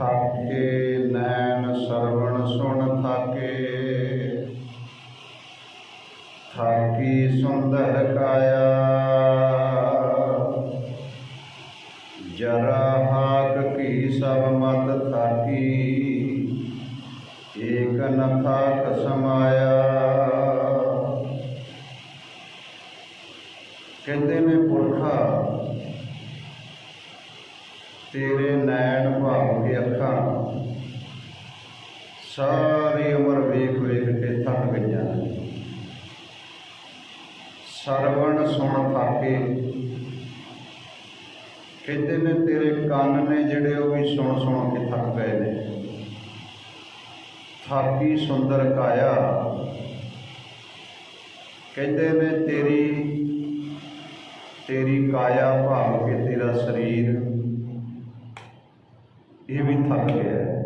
ਥਾਕੇ, ਨੈਣ ਸਰਵਣ ਸੁਣ ਥਾਕੇ। ਥਾਕੀ ਸੁੰਦਰ ਕਾਇਆ ਜਰਾ ਹਾਕ ਕੀ ਸਭ ਮਤ ਥਾਕੀ, ਏਕ ਨ ਸਰਵਣ ਸੁਣ ਥਾਕੇ ਕਹਿੰਦੇ ਨੇ, ਤੇਰੇ ਕੰਨ ਨੇ ਜਿਹੜੇ ਉਹ ਵੀ ਸੁਣ ਸੁਣ ਕੇ ਥੱਕ ਗਏ ਨੇ। ਥਾਕੀ ਸੁੰਦਰ ਕਾਇਆ। ਕਹਿੰਦੇ ਨੇ, ਤੇਰੀ ਤੇਰੀ ਕਾਇਆ ਭਾਵ ਕੇ ਤੇਰਾ ਸਰੀਰ ਇਹ ਵੀ ਥੱਕ ਗਿਆ ਹੈ।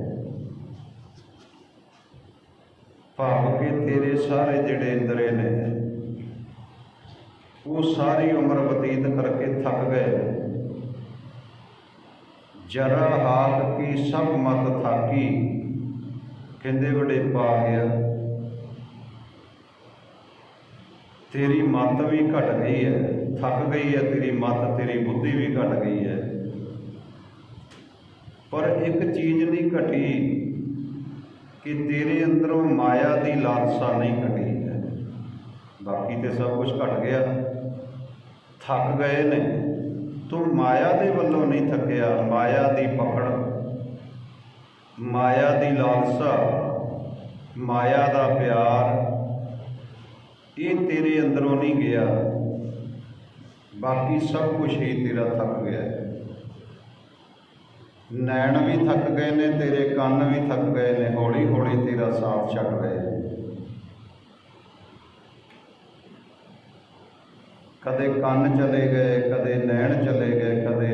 ਭਾਵ ਕਿ ਤੇਰੇ ਸਾਰੇ ਜਿਹੜੇ ਇੰਦਰੇ ਨੇ ਉਹ ਸਾਰੀ ਉਮਰ ਬਤੀਤ ਕਰਕੇ ਥੱਕ ਗਏ। ਜਰਾ ਹਾਲ ਕੀ ਸਭ ਮਤ ਥਾਕੀ, ਕਹਿੰਦੇ ਬੜੇ ਪਾ ਗਿਆ। ਤੇਰੀ ਮਤ ਵੀ ਘਟ ਗਈ ਹੈ, ਥੱਕ ਗਈ ਹੈ, ਤੇਰੀ ਮਤ, ਤੇਰੀ ਬੁੱਧੀ ਵੀ ਘਟ ਗਈ ਹੈ। ਪਰ ਇੱਕ ਚੀਜ਼ ਨਹੀਂ ਘਟੀ ਕਿ ਤੇਰੇ ਅੰਦਰੋਂ ਮਾਇਆ ਦੀ ਲਾਲਸਾ ਨਹੀਂ ਘਟੀ ਹੈ। ਬਾਕੀ ਤੇ ਸਭ ਕੁਝ ਘਟ ਗਿਆ। ਥੱਕ ਗਏ ਨੇ। ਤੂੰ ਮਾਇਆ ਦੇ ਵੱਲੋਂ ਨਹੀਂ ਥੱਕਿਆ, ਮਾਇਆ ਦੀ ਪਕੜ, ਮਾਇਆ ਦੀ ਲਾਲਸਾ, ਮਾਇਆ ਦਾ ਪਿਆਰ, ਇਹ ਤੇਰੇ ਅੰਦਰੋਂ ਨਹੀਂ ਗਿਆ। ਬਾਕੀ ਸਭ ਕੁਝ ਹੀ ਤੇਰਾ ਥੱਕ ਗਿਆ ਨੈਣ ਵੀ ਥੱਕ ਗਏ ਨੇ, ਤੇਰੇ ਕੰਨ ਵੀ ਥੱਕ ਗਏ ਨੇ ਹੌਲੀ ਹੌਲੀ ਤੇਰਾ ਸਾਥ ਛੱਡ ਰਹੇ ਨੇ ਕਦੇ ਕੰਨ ਚਲੇ ਗਏ, ਕਦੇ ਨੈਣ ਚਲੇ ਗਏ, ਕਦੇ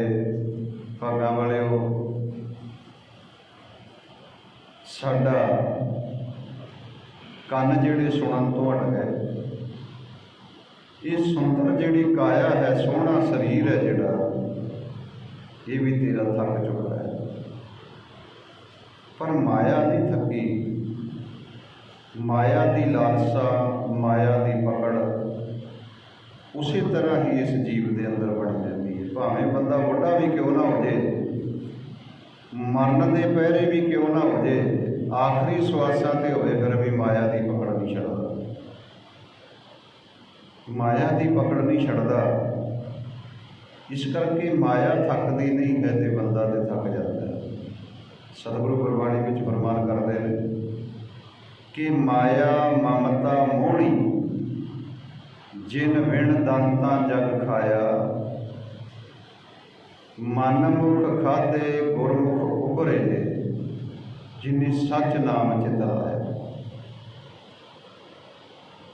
ਭਾਗਾਂ ਵਾਲਿਓ। ਸਾਡਾ ਕੰਨ ਜਿਹੜੇ ਸੁਣਨ ਤੋਂ ਹਟ ਗਏ। ਇਹ ਸੁੰਦਰ ਜਿਹੜੀ ਕਾਇਆ ਹੈ, ਸੋਹਣਾ ਸਰੀਰ ਹੈ ਜਿਹੜਾ, ਇਹ ਵੀ ਤੇਰਾ ਥੱਕ ਚੁੱਕਾ ਹੈ। ਪਰ ਮਾਇਆ ਦੀ ਥੱਕੀ, ਮਾਇਆ ਦੀ ਲਾਲਸਾ, ਮਾਇਆ ਦੀ ਪਕੜ ਉਸੇ ਤਰ੍ਹਾਂ ਹੀ ਇਸ ਜੀਵ ਦੇ ਅੰਦਰ ਬਣੀ ਜਾਂਦੀ ਹੈ। ਭਾਵੇਂ ਬੰਦਾ ਵੱਡਾ ਵੀ ਕਿਉਂ ਨਾ ਹੋ ਜੇ ਮਰਨ ਦੇ ਪਹਿਰੇ ਵੀ ਕਿਉਂ ਨਾ ਹੋ ਜੇ ਆਖਰੀ ਸਵਾਸਾਂ ਤੇ ਹੋਵੇ ਫਿਰ ਵੀ ਮਾਇਆ ਦੀ ਪਕੜ ਨਹੀਂ ਛੱਡਦਾ। ਮਾਇਆ ਦੀ ਪਕੜ ਨਹੀਂ ਛੱਡਦਾ। ਇਸ ਕਰਕੇ ਮਾਇਆ ਥੱਕਦੀ ਨਹੀਂ ਹੈ ਤੇ ਬੰਦਾ ਤੇ ਥੱਕ ਜਾਂਦਾ ਹੈ। ਸਤਿਗੁਰੂ ਗੁਰਬਾਣੀ ਵਿੱਚ ਫਰਮਾਨ ਕਰਦੇ ਨੇ ਕਿ ਮਾਇਆ ਮਮਤਾ ਮੋਹਣੀ ਜਿਨ ਵਿਣ ਦੰਤਾਂ ਜਗ ਖਾਇਆ। ਮਨ ਮੁਖ ਖਾਦੇ ਗੁਰਮੁਖ ਉਭਰੇ। ਜਿਨੇ ਸੱਚ ਨਾਮ ਚਿਤਾਇਆ।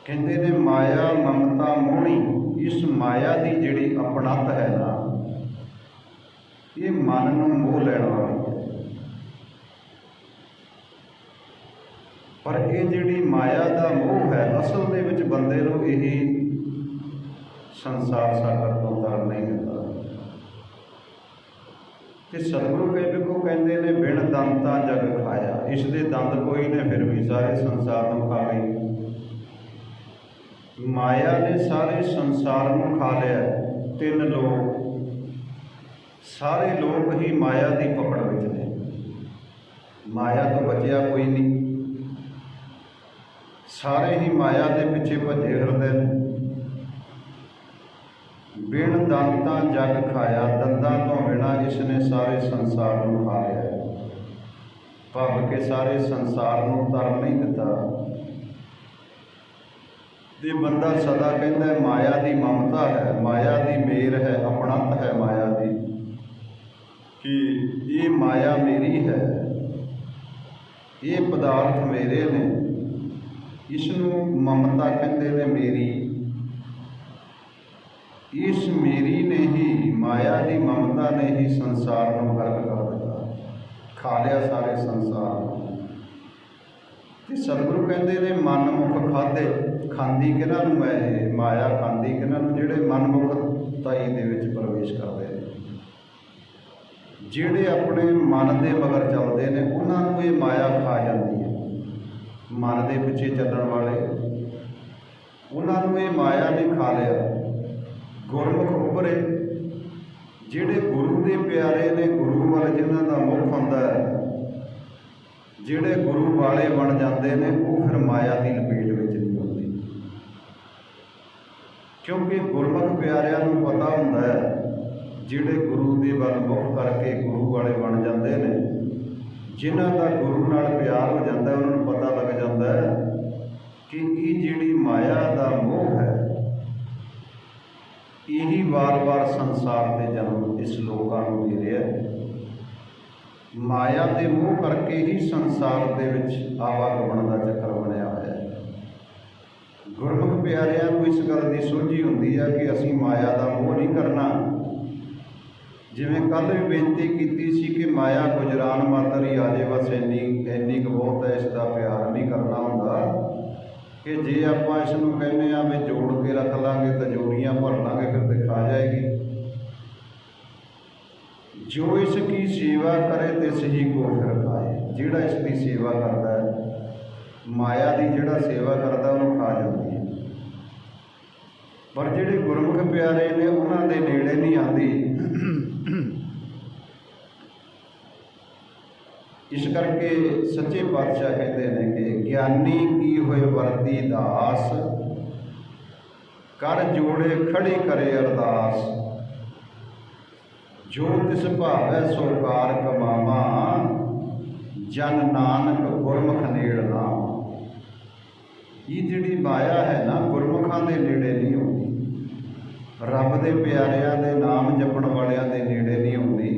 ਕਹਿੰਦੇ ਨੇ, ਮਾਇਆ ਮਮਤਾ ਮੋਹਣੀ, ਇਸ ਮਾਇਆ ਦੀ ਜਿਹੜੀ ਆਪਣਤ ਹੈ ਨਾ, ਇਹ ਮਨ ਨੂੰ ਮੋਹ ਲੈਣ ਵਾਲੀ ਹੈ। ਪਰ ਇਹ ਜਿਹੜੀ ਮਾਇਆ ਦਾ ਮੋਹ ਹੈ, ਅਸਲ ਦੇ ਵਿੱਚ ਬੰਦੇ ਨੂੰ ਇਹ ਸੰਸਾਰ ਸਾਗਰ ਤੋਂ ਤਰ ਨਹੀਂ ਹੁੰਦਾ। ਤੇ ਸਤਿਗੁਰੂ ਕਹੇ ਕੋ ਕਹਿੰਦੇ ਨੇ, ਬਿਨ ਦੰਤਾਂ ਜਗ ਖਾਇਆ। ਇਸ ਦੇ ਦੰਦ ਕੋਈ ਨੇ ਫਿਰ ਵੀ, ਸਾਰੇ ਸੰਸਾਰ ਨੂੰ ਖਾ ਗਈ ਮਾਇਆ ਨੇ ਸਾਰੇ ਸੰਸਾਰ ਨੂੰ ਖਾ ਲਿਆ। ਤਿੰਨ ਲੋਕ, ਸਾਰੇ ਲੋਕ ਹੀ ਮਾਇਆ ਦੀ ਪਕੜ ਵਿੱਚ ਨੇ। ਮਾਇਆ ਤੋਂ ਬਚਿਆ ਕੋਈ ਨਹੀਂ। ਸਾਰੇ ਹੀ ਮਾਇਆ ਦੇ ਪਿੱਛੇ ਭੱਜੇ ਫਿਰਦੇ ਨੇ। ਬਿਨ ਦੰਤਾਂ ਜਗ ਖਾਇਆ, ਦੰਦਾਂ ਤੋਂ ਬਿਨਾ ਇਸ ਨੇ ਸਾਰੇ ਸੰਸਾਰ ਨੂੰ ਖਾ ਲਿਆ ਹੈ। ਭਵ ਕੇ ਸਾਰੇ ਸੰਸਾਰ ਨੂੰ ਤਰ ਨਹੀਂ ਦਿੱਤਾ ਤੇ ਬੰਦਾ ਸਦਾ ਕਹਿੰਦਾ ਮਾਇਆ ਦੀ ਮਮਤਾ ਹੈ, ਮਾਇਆ ਦੀ ਮੇਰ ਹੈ ਆਪਣਤ ਹੈ ਮਾਇਆ ਦੀ, ਕਿ ਇਹ ਮਾਇਆ ਮੇਰੀ ਹੈ, ਇਹ ਪਦਾਰਥ ਮੇਰੇ ਨੇ ਇਸ ਨੂੰ ਮਮਤਾ ਕਹਿੰਦੇ ਨੇ ਮੇਰੀ ਇਸ ਮੇਰੀ ਨੇ ਹੀ ਮਾਇਆ ਦੀ ਮਮਤਾ ਨੇ ਹੀ ਸੰਸਾਰ ਨੂੰ ਗਰਕ ਕਰ ਦਿੱਤਾ। ਖਾ ਲਿਆ ਸਾਰੇ ਸੰਸਾਰ ਨੂੰ। ਤੇ ਸਤਿਗੁਰੂ ਕਹਿੰਦੇ ਨੇ ਮਨ ਮੁਖ ਖਾਦੇ ਖਾਂਦੀ ਕਿਹਨਾਂ ਨੂੰ ਹੈ ਮਾਇਆ ਖਾਂਦੀ ਕਿਹਨਾਂ ਨੂੰ? ਜਿਹੜੇ ਮਨ ਮਨਮੁਖ ਤਾਈ ਦੇ ਵਿੱਚ ਪ੍ਰਵੇਸ਼ ਕਰਦੇ ਨੇ। ਜਿਹੜੇ ਆਪਣੇ ਮਨ ਦੇ ਮਗਰ ਚੱਲਦੇ ਨੇ, ਉਹਨਾਂ ਨੂੰ ਇਹ ਮਾਇਆ ਖਾ ਜਾਂਦੀ ਹੈ। ਮਨ ਦੇ ਪਿੱਛੇ ਚੱਲਣ ਵਾਲੇ, ਉਹਨਾਂ ਨੂੰ ਇਹ ਮਾਇਆ ਨੇ ਖਾ ਲਿਆ। ਗੁਰਮੁਖ ਉਭਰੇ। ਜਿਹੜੇ ਗੁਰੂ ਦੇ ਪਿਆਰੇ ਨੇ ਗੁਰੂ ਵੱਲ ਜਿਨ੍ਹਾਂ ਦਾ ਮੁਖ ਹੁੰਦਾ ਹੈ, ਜਿਹੜੇ ਗੁਰੂ ਵਾਲੇ ਬਣ ਜਾਂਦੇ ਨੇ, ਉਹ ਫਿਰ ਮਾਇਆ ਦੀ ਲਪੇਟ ਵਿੱਚ ਨਹੀਂ ਆਉਂਦੇ। ਕਿਉਂਕਿ ਗੁਰਮੁਖ ਪਿਆਰਿਆਂ ਨੂੰ ਪਤਾ ਹੁੰਦਾ ਹੈ, ਜਿਹੜੇ ਗੁਰੂ ਦੇ ਵੱਲ ਮੁਖ ਕਰਕੇ ਗੁਰੂ ਵਾਲੇ ਬਣ ਜਾਂਦੇ ਨੇ, ਜਿਨ੍ਹਾਂ ਦਾ ਗੁਰੂ ਨਾਲ ਪਿਆਰ ਹੋ ਜਾਂਦਾ ਉਹਨਾਂ ਨੂੰ ਪਤਾ ਲੱਗ ਜਾਂਦਾ ਹੈ ਕਿ ਇਹ ਜਿਹੜੀ ਮਾਇਆ ਦਾ ਮੋਹ ਹੈ ਇਹੀ ਵਾਰ-ਵਾਰ ਸੰਸਾਰ ਦੇ ਜਨਮ ਇਸ ਲੋਕਾਂ ਨੂੰ ਦੇ ਰਿਹਾ ਮਾਇਆ ਦੇ ਮੋਹ ਕਰਕੇ ਹੀ ਸੰਸਾਰ ਦੇ ਵਿੱਚ ਆਵਾਗਮਨ ਦਾ ਚੱਕਰ ਬਣਿਆ ਹੋਇਆ ਹੈ। ਗੁਰਮੁਖ ਪਿਆਰਿਆਂ ਨੂੰ ਇਸ ਗੱਲ ਦੀ ਸੋਝੀ ਹੁੰਦੀ ਹੈ ਕਿ ਅਸੀਂ ਮਾਇਆ ਦਾ ਮੋਹ ਨਹੀਂ ਕਰਨਾ। ਜਿਵੇਂ ਕੱਲ ਵੀ ਬੇਨਤੀ ਕੀਤੀ ਸੀ ਕਿ ਮਾਇਆ ਗੁਜਰਾਨ ਮਾਤਰ ਹੀ ਆਜੇ ਬਸ ਇੰਨੀ ਇੰਨੀ ਕੁ ਬਹੁਤ ਹੈ, ਇਸ ਦਾ ਪਿਆਰ ਨਹੀਂ ਕਰਨਾ ਹੁੰਦਾ। ਕਿ ਜੇ ਆਪਾਂ ਇਸ ਨੂੰ ਕਹਿੰਦੇ ਆ ਵੀ ਜੋੜ ਕੇ ਰੱਖ ਲਾਂਗੇ ਤਾਂ ਜੋੜੀਆਂ ਭਰ ਲਾਂਗੇ ਫਿਰ ਤੇ ਖਾ ਜਾਏਗੀ ਜੋ ਇਸ ਕੀ ਸੇਵਾ ਕਰੇ ਤੇ ਸਹੀ ਕੋ ਫਿਰ ਖਾਏ ਜਿਹੜਾ ਇਸ ਦੀ ਸੇਵਾ ਕਰਦਾ ਹੈ, ਮਾਇਆ ਦੀ ਜਿਹੜਾ ਸੇਵਾ ਕਰਦਾ, ਉਹਨੂੰ ਖਾ ਜਾਂਦੀ ਹੈ। ਪਰ ਜਿਹੜੇ ਗੁਰਮੁਖ ਪਿਆਰੇ ਨੇ, ਉਹਨਾਂ ਦੇ ਨੇੜੇ ਨਹੀਂ ਆਉਂਦੀ। ਇਸ ਕਰਕੇ ਸੱਚੇ ਪਾਤਸ਼ਾਹ ਕਹਿੰਦੇ ਨੇ ਕਿ ਗਿਆਨੀ ਕੀ ਹੋਏ ਵਰਤੀ ਦਾਸ, ਕਰ ਜੋੜੇ ਖੜੀ ਕਰੇ ਅਰਦਾਸ। ਜੋ ਤਿਸ ਭਾਵੈ ਸੋ ਕਾਰ ਕਮਾਵਾ, ਜਨ ਨਾਨਕ ਗੁਰਮੁਖ ਨੇੜ ਨਾਮ ਇਹ ਜਿਹੜੀ ਮਾਇਆ ਹੈ ਨਾ, ਗੁਰਮੁਖਾਂ ਦੇ ਨੇੜੇ ਨਹੀਂ ਆਉਂਦੀ। ਰੱਬ ਦੇ ਪਿਆਰਿਆਂ ਦੇ ਨਾਮ ਜਪਣ ਵਾਲਿਆਂ ਦੇ ਨੇੜੇ ਨਹੀਂ ਆਉਂਦੀ।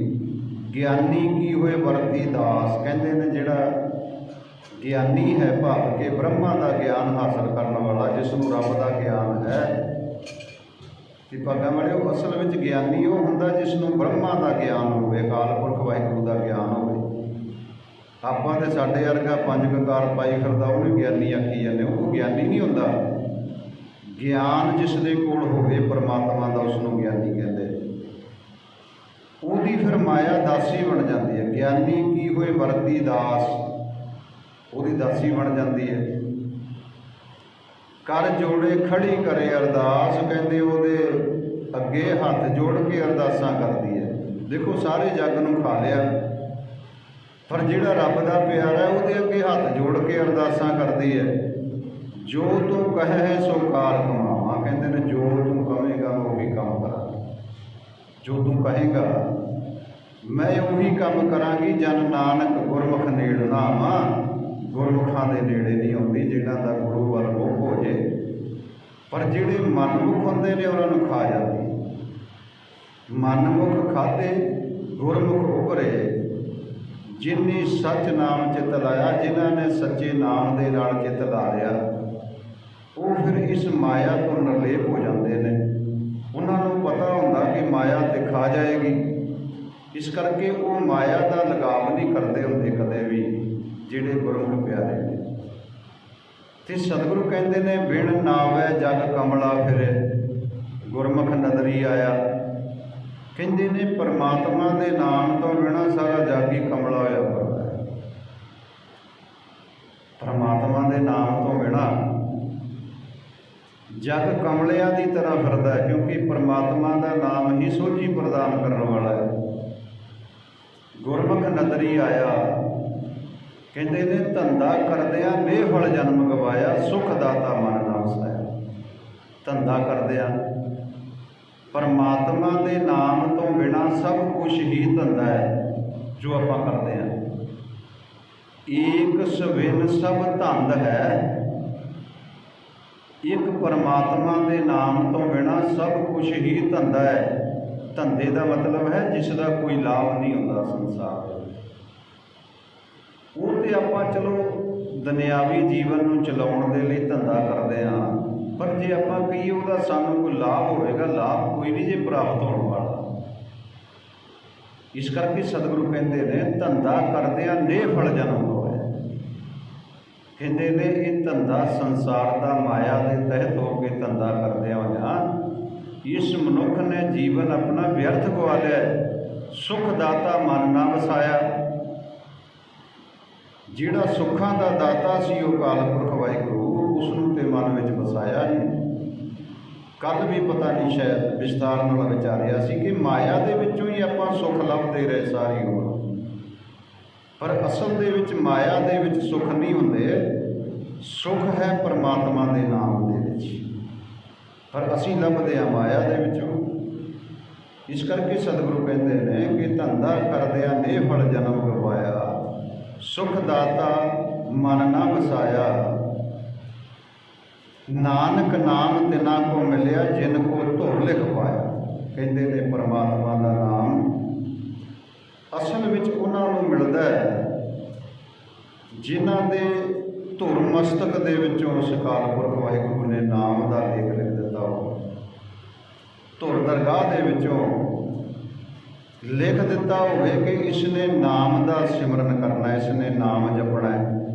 ਗਿਆਨੀ ਕੀ ਹੋਏ ਵਰਤੀ ਦਾਸ, ਕਹਿੰਦੇ ਨੇ ਜਿਹੜਾ ਗਿਆਨੀ ਹੈ ਭਾਵ ਕਿ ਬ੍ਰਹਮਾ ਦਾ ਗਿਆਨ ਹਾਸਲ ਕਰਨ ਵਾਲਾ ਜਿਸ ਨੂੰ ਰੱਬ ਦਾ ਗਿਆਨ ਹੈ ਤੇ ਭਾਗਾਂ ਵਾਲਿਓ ਅਸਲ ਵਿੱਚ ਗਿਆਨੀ ਉਹ ਹੁੰਦਾ ਜਿਸ ਨੂੰ ਬ੍ਰਹਮਾ ਦਾ ਗਿਆਨ ਹੋਵੇ, ਅਕਾਲ ਪੁਰਖ ਵਾਹਿਗੁਰੂ ਦਾ ਗਿਆਨ ਹੋਵੇ। ਆਪਾਂ ਤੇ ਸਾਡੇ ਵਰਗਾ ਪੰਜ ਕਕਾਰ ਪਾਈ ਫਿਰਦਾ, ਉਹਨੂੰ ਗਿਆਨੀ ਆਖੀ ਜਾਂਦੇ ਉਹ ਗਿਆਨੀ ਨਹੀਂ ਹੁੰਦਾ। ਗਿਆਨ ਜਿਸ ਦੇ ਕੋਲ ਹੋਵੇ, ਪਰਮਾਤਮਾ ਦਾ ਉਸ ਨੂੰ ਗਿਆਨੀ ਕਹਿੰਦੇ। ਉਹਦੀ ਫਿਰ ਮਾਇਆ ਦਾਸੀ ਬਣ ਜਾਂਦੀ ਹੈ। ਗਿਆਨੀ ਕੀ ਹੋਏ ਵਰਤੀ ਦਾਸ, ਉਹਦੀ ਦਾਸੀ ਬਣ ਜਾਂਦੀ ਹੈ। ਕਰ ਜੋੜੇ ਖੜੀ ਕਰੇ ਅਰਦਾਸ, ਕਹਿੰਦੇ ਉਹਦੇ ਅੱਗੇ ਹੱਥ ਜੋੜ ਕੇ ਅਰਦਾਸਾਂ ਕਰਦੀ ਹੈ। ਦੇਖੋ, ਸਾਰੇ ਜੱਗ ਨੂੰ ਖਾ ਲਿਆ। ਪਰ ਜਿਹੜਾ ਰੱਬ ਦਾ ਪਿਆਰਾ ਹੈ, ਉਹਦੇ ਅੱਗੇ ਹੱਥ ਜੋੜ ਕੇ ਅਰਦਾਸਾਂ ਕਰਦੀ ਹੈ। ਜੋ ਤੂੰ ਕਹੇ ਹੈ ਸੋ ਕਾਰ ਕਮਾਵਾ। ਕਹਿੰਦੇ ਨੇ, ਜੋ ਤੂੰ ਕਹੇਗਾ ਮੈਂ ਉਹੀ ਕੰਮ ਕਰਾਂਗਾ। ਜੋ ਤੂੰ ਕਹੇਗਾ, ਮੈਂ ਉਹੀ ਕੰਮ ਕਰਾਂਗੀ, ਜਨ ਨਾਨਕ ਗੁਰਮੁਖ ਨੇੜ ਨਾਮਾ ਗੁਰਮੁਖਾਂ ਦੇ ਨੇੜੇ ਨਹੀਂ ਆਉਂਦੀ ਜਿਹਨਾਂ ਦਾ ਗੁਰੂ ਵੱਲ ਮੁਖ ਹੋ। ਜੇ ਪਰ ਜਿਹੜੇ ਮਨਮੁਖ ਹੁੰਦੇ ਨੇ, ਉਹਨਾਂ ਨੂੰ ਖਾ ਜਾਂਦੀ ਮਨਮੁਖ ਖਾਦੇ ਗੁਰਮੁਖ ਉਭਰੇ। ਜਿਨਨੇ ਸੱਚ ਨਾਮ ਚਿਤ ਲਾਇਆ, ਜਿਨ੍ਹਾਂ ਨੇ ਸੱਚੇ ਨਾਮ ਦੇ ਨਾਲ ਚਿਤ ਲਾ ਲਿਆ, ਉਹ ਫਿਰ ਇਸ ਮਾਇਆ ਤੋਂ ਨਿਰਲੇਪ ਹੋ ਜਾਂਦੇ ਨੇ। ਉਹਨਾਂ ਨੂੰ ਪਤਾ ਹੁੰਦਾ ਕਿ ਮਾਇਆ ਤੇ ਖਾ ਜਾਏਗੀ। ਇਸ ਕਰਕੇ ਉਹ ਮਾਇਆ ਦਾ ਲਗਾਵ ਨਹੀਂ ਕਰਦੇ ਹੁੰਦੇ ਕਦੇ ਵੀ, ਜਿਹੜੇ ਗੁਰਮੁਖ ਪਿਆਰੇ ਨੇ। ਤੇ ਸਤਿਗੁਰੂ ਕਹਿੰਦੇ ਨੇ, ਬਿਨ ਨਾਵੇ ਜਗ ਕਮਲਾ ਫਿਰੇ। ਗੁਰਮੁਖ ਨਦਰੀ ਆਇਆ। ਕਹਿੰਦੇ ਨੇ, ਪਰਮਾਤਮਾ ਦੇ ਨਾਮ ਤੋਂ ਬਿਨਾ ਸਾਰਾ ਜਗ ਹੀ ਕਮਲਾ ਹੋਇਆ ਫਿਰਦਾ ਪਰਮਾਤਮਾ ਦੇ ਨਾਮ ਤੋਂ ਬਿਨਾ ਜਗ ਕਮਲਿਆਂ ਦੀ ਤਰ੍ਹਾਂ ਫਿਰਦਾ ਹੈ, ਕਿਉਂਕਿ ਪਰਮਾਤਮਾ ਦਾ ਨਾਮ ਹੀ ਸੋਝੀ ਪ੍ਰਦਾਨ ਕਰਨ ਵਾਲਾ ਹੈ। ਗੁਰਮੁਖ ਨਦਰੀ ਆਇਆ। ਕਹਿੰਦੇ ਨੇ, ਧੰਦਾ ਕਰਦਿਆਂ ਬੇਫਲ ਜਨਮ ਗਵਾਇਆ, ਸੁਖ ਦਾਤਾ ਮਨ ਨਾ ਵਸਾਇਆ ਧੰਦਾ ਕਰਦਿਆਂ ਪਰਮਾਤਮਾ ਦੇ ਨਾਮ ਤੋਂ ਬਿਨਾ ਸਭ ਕੁਝ ਹੀ ਧੰਦਾ ਹੈ, ਜੋ ਆਪਾਂ ਕਰਦੇ ਹਾਂ। ਏਕ ਸਵਿਨ ਸਭ ਧੰਦ ਹੈ। ਇੱਕ ਪਰਮਾਤਮਾ ਦੇ ਨਾਮ ਤੋਂ ਬਿਨਾ ਸਭ ਕੁਝ ਹੀ ਧੰਦਾ ਹੈ। ਧੰਦੇ ਦਾ ਮਤਲਬ ਹੈ, ਜਿਸ ਦਾ ਕੋਈ ਲਾਭ ਨਹੀਂ ਹੁੰਦਾ ਸੰਸਾਰ ਉਹ ਤੇ ਆਪਾਂ ਚਲੋ ਦੁਨਿਆਵੀ ਜੀਵਨ ਨੂੰ ਚਲਾਉਣ ਦੇ ਲਈ ਧੰਦਾ ਕਰਦੇ ਹਾਂ। ਪਰ ਜੇ ਆਪਾਂ ਕਹੀਏ ਉਹਦਾ ਸਾਨੂੰ ਕੋਈ ਲਾਭ ਹੋਵੇਗਾ, ਲਾਭ ਕੋਈ ਨਹੀਂ ਜੇ ਪ੍ਰਾਪਤ ਹੋਣ ਵਾਲਾ। ਇਸ ਕਰਕੇ ਸਤਿਗੁਰੂ ਕਹਿੰਦੇ ਨੇ, ਧੰਦਾ ਕਰਦਿਆਂ ਨੇ ਫਲ ਜਨਮ ਹੋਇਆ ਕਹਿੰਦੇ ਨੇ, ਇਹ ਧੰਦਾ ਸੰਸਾਰ ਦਾ ਮਾਇਆ ਦੇ ਤਹਿਤ ਹੋ ਕੇ ਧੰਦਾ ਕਰਦਿਆਂ ਹੋਇਆ ਇਸ ਮਨੁੱਖ ਨੇ ਜੀਵਨ ਆਪਣਾ ਵਿਅਰਥ ਗਵਾ ਲਿਆ। ਹੈ। ਸੁਖ ਦਾਤਾ ਮਨ ਨਾ ਵਸਾਇਆ। ਜਿਹੜਾ ਸੁੱਖਾਂ ਦਾ ਦਾਤਾ ਸੀ ਉਹ ਕਾਲ ਪੁਰਖ ਵਾਹਿਗੁਰੂ ਉਸ ਨੂੰ ਤੇ ਮਨ ਵਿੱਚ ਵਸਾਇਆ ਹੀ ਕੱਲ ਵੀ ਪਤਾ ਨਹੀਂ ਸ਼ਾਇਦ ਵਿਸਤਾਰ ਨਾਲ ਵਿਚਾਰਿਆ ਸੀ ਕਿ ਮਾਇਆ ਦੇ ਵਿੱਚੋਂ ਹੀ ਆਪਾਂ ਸੁੱਖ ਲੱਭਦੇ ਰਹੇ ਸਾਰੀ ਉਮਰ। ਪਰ ਅਸਲ ਦੇ ਵਿੱਚ ਮਾਇਆ ਦੇ ਵਿੱਚ ਸੁੱਖ ਨਹੀਂ ਹੁੰਦੇ। ਸੁੱਖ ਹੈ ਪਰਮਾਤਮਾ ਦੇ ਨਾਮ ਦੇ ਵਿੱਚ। ਪਰ ਅਸੀਂ ਲੱਭਦੇ ਹਾਂ ਮਾਇਆ ਦੇ ਵਿੱਚੋਂ। ਇਸ ਕਰਕੇ ਸਤਿਗੁਰੂ ਕਹਿੰਦੇ ਨੇ ਕਿ ਧੰਦਾ ਕਰਦਿਆਂ ਨੇ ਫਲ ਜਨਮ ਸੁਖ ਦਾਤਾ ਮਨ ਨਾ ਵਸਾਇਆ। ਨਾਨਕ ਨਾਮ ਤਿਨਾ ਕੋ ਮਿਲਿਆ, ਜਿਨ ਕੋ ਧੁਰ ਲਿਖ ਪਾਇਆ। ਕਹਿੰਦੇ ਨੇ ਪਰਮਾਤਮਾ ਦਾ ਨਾਮ, ਅਸਲ ਵਿੱਚ ਉਹਨਾਂ ਨੂੰ ਮਿਲਦਾ ਹੈ, ਜਿਨ੍ਹਾਂ ਦੇ ਧੁਰ ਮਸਤਕ ਦੇ ਵਿੱਚੋਂ ਉਸ ਕਾਲਪੁਰਖ ਵਾਹਿਗੁਰੂ ਨੇ ਨਾਮ ਦਾ ਲੇਖ ਲਿਖ ਦਿੱਤਾ। ਹੋ ਧੁਰ ਦਰਗਾਹ ਦੇ ਵਿੱਚੋਂ ਲਿਖ ਦਿੱਤਾ ਹੋਵੇ ਕਿ ਇਸ ਨੇ ਨਾਮ ਦਾ ਸਿਮਰਨ ਕਰਨਾ ਹੈ ਇਸ ਨੇ ਨਾਮ ਜਪਣਾ ਹੈ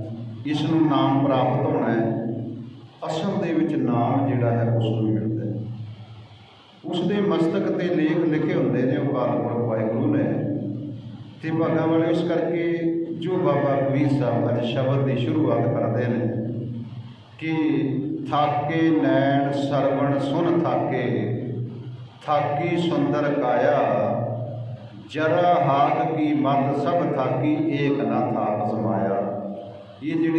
ਇਸ ਨੂੰ ਨਾਮ ਪ੍ਰਾਪਤ ਹੋਣਾ ਹੈ, ਅਸਲ ਦੇ ਵਿੱਚ ਨਾਮ ਜਿਹੜਾ ਹੈ ਉਸ ਨੂੰ ਮਿਲਦਾ ਹੈ। ਉਸ ਦੇ ਮਸਤਕ ਤੇ ਲੇਖ ਲਿਖੇ ਹੁੰਦੇ ਨੇ ਉਹ ਕਾਲਪੁਰਖ ਵਾਹਿਗੁਰੂ ਨੇ। ਤੇ ਭਾਗਾਂ ਵਾਲੇ ਇਸ ਕਰਕੇ ਜੋ ਬਾਬਾ ਕਬੀਰ ਸਾਹਿਬ ਅੱਜ ਸ਼ਬਦ ਦੀ ਸ਼ੁਰੂਆਤ ਕਰਦੇ ਨੇ ਕਿ ਥਾਕੇ ਨੈਣ ਸਰਵਣ ਸੁਨ ਥਾਕੇ, ਥਾਕੀ ਸੁੰਦਰ ਕਾਇਆ ਜਰਾ ਹਾਕ ਕੀ ਮਤ ਸਭ ਥਾਕੀ ਏਕ ਨਾ ਥਾਕ ਸਮਾਇਆ। ਇਹ ਜਿਹੜੀ